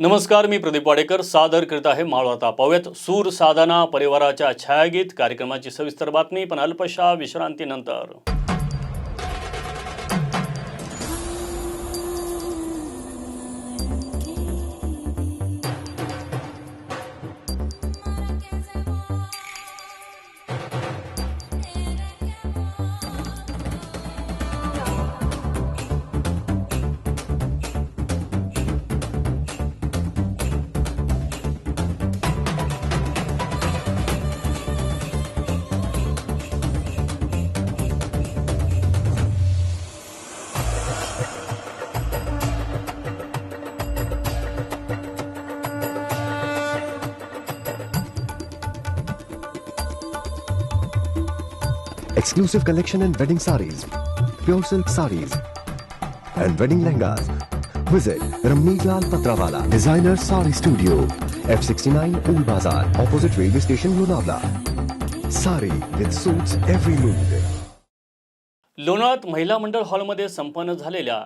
नमस्कार मी प्रदीप वाडेकर. सादर करीत आहे मावळाता पाहूयात सूर साधना परिवाराच्या छायागीत कार्यक्रमाची सविस्तर बातमी पण अल्पशा विश्रांतीनंतर. Exclusive collection in wedding saris, pure silk saris, and wedding lehengas. Visit Ramneetlal Patrawala, Designer Sari Studio, F69 Old Bazaar, opposite railway station Lonavala. Sari with suits every mood. लोणावळ्यात महिला मंडळ हॉलमध्ये संपन्न झालेल्या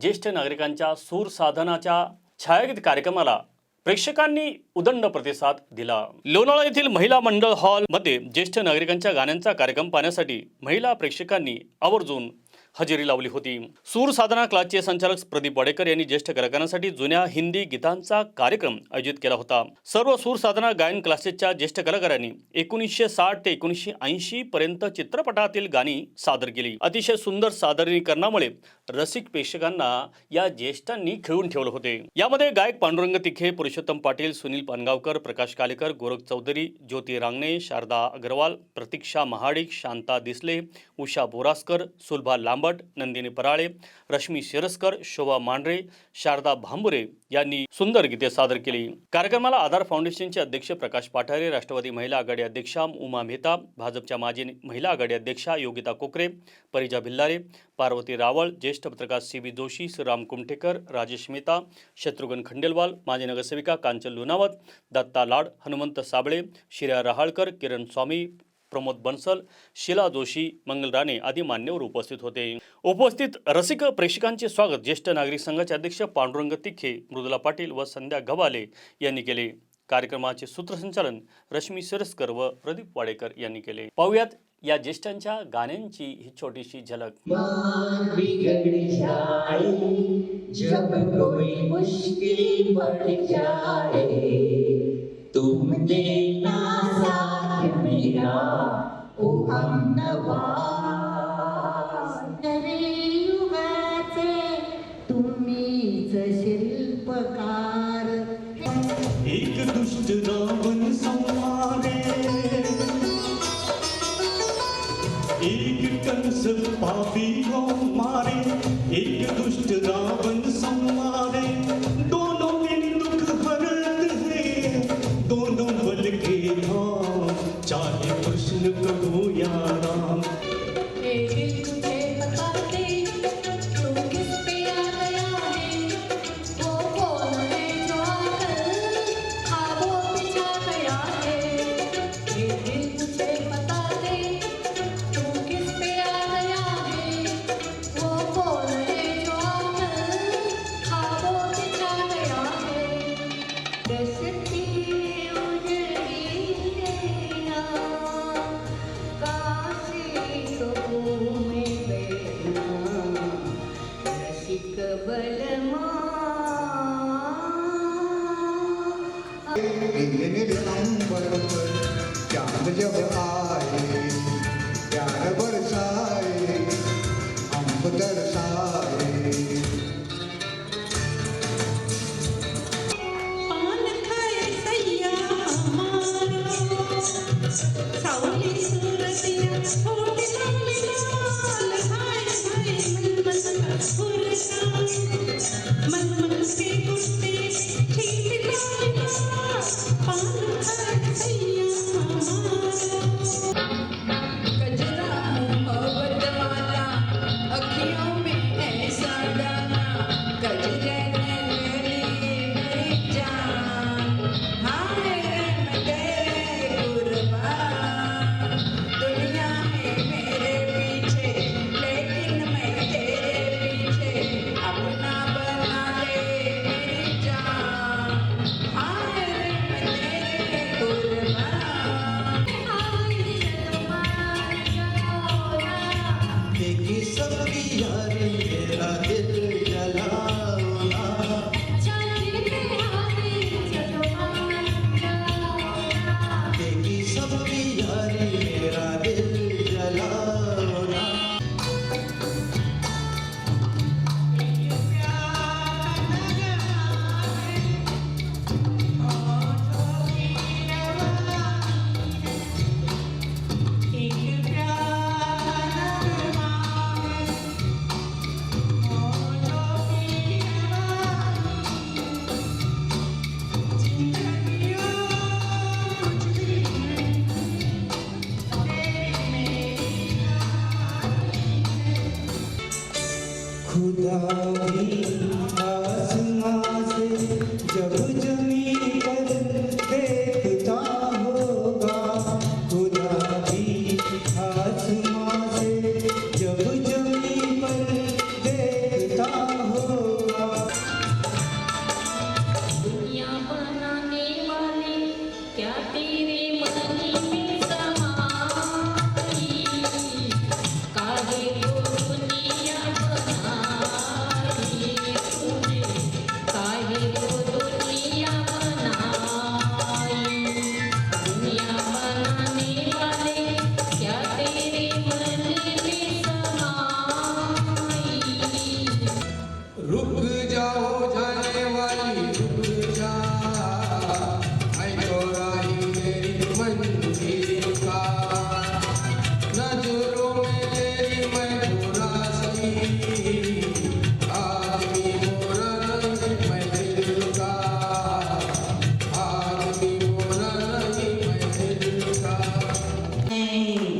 ज्येष्ठ नागरिकांच्या सूर साधनाच्या छायागीत कार्यक्रमाला प्रेक्षकांनी उदंड प्रतिसाद दिला. लोणावळा येथील महिला मंडळ हॉलमध्ये ज्येष्ठ नागरिकांच्या गाण्यांचा कार्यक्रम पाहण्यासाठी महिला प्रेक्षकांनी आवर्जून हजेरी लावली होती. सूर साधना क्लासचे संचालक प्रदीप वाडेकर यांनी ज्येष्ठ कलाकारांसाठी जुन्या हिंदी गीतांचा कार्यक्रम आयोजित केला होता. सर्व सूर साधना गायन क्लासेसच्या ज्येष्ठ कलाकारांनी एकोणीसशे साठ ते एकोणीसशे ऐंशी पर्यंत चित्रपटातील गाणी सादर केली. अतिशय सुंदर सादरीकरणामुळे रसिक प्रेक्षकांना या ज्येष्ठांनी खिळून ठेवले होते. यामध्ये गायक पांडुरंग तिखे पुरुषोत्तम पाटील सुनील पानगावकर प्रकाश कालेकर गोरख चौधरी ज्योती रांगणे शारदा अग्रवाल प्रतीक्षा महाडिक शांता दिसले उषा बोरासकर सुलभा लांबट नंदिनी पराळे रश्मी शिरस्कर शोभा मांढरे शारदा भांबुरे यांनी सुंदर गीते सादर केली. कार्यक्रमाला आधार फाउंडेशनचे अध्यक्ष प्रकाश पाठारे राष्ट्रवादी महिला आघाडी अध्यक्षा उमा मेहता भाजपच्या माजी महिला आघाडी अध्यक्षा योगिता कोकरे परिजा भिल्लारे पार्वती रावळ ज्येष्ठ पत्रकार सी बी जोशी श्रीराम कुमठेकर राजेश मेहता शत्रुघ्न खंडेलवाल माजी नगरसेविका कांचन लुनावत दत्ता लाड हनुमंत साबळे शिर्या रहाळकर किरण स्वामी प्रमोद बन्सल शिला जोशी मंगल राणे आदी मान्यवर उपस्थित होते. उपस्थित रसिक प्रेक्षकांचे स्वागत ज्येष्ठ नागरिक संघाचे अध्यक्ष पांडुरंग तिखे मृदुला पाटील व संध्या गव्हाले यांनी केले. कार्यक्रमाचे सूत्रसंचालन रश्मी सिरस्कर व प्रदीप वाडेकर यांनी केले. पाहुयात या ज्येष्ठांच्या गाण्यांची ही छोटीशी झलक. मुश्किल तुम देना मेरा ओ हम नवे युगाचे तुम्हीच शिल्पकार एक दुष्ट रावण संहारे एक कंस पापी को मारे एक दुष्ट रावण संहारे दोनों के दुख हरत है दोनों बल के धाम you. जब आए प्यार बरसाए हम दर्शाए पान खाए सैया हमारो सावली सूरतिया Oh. Hey.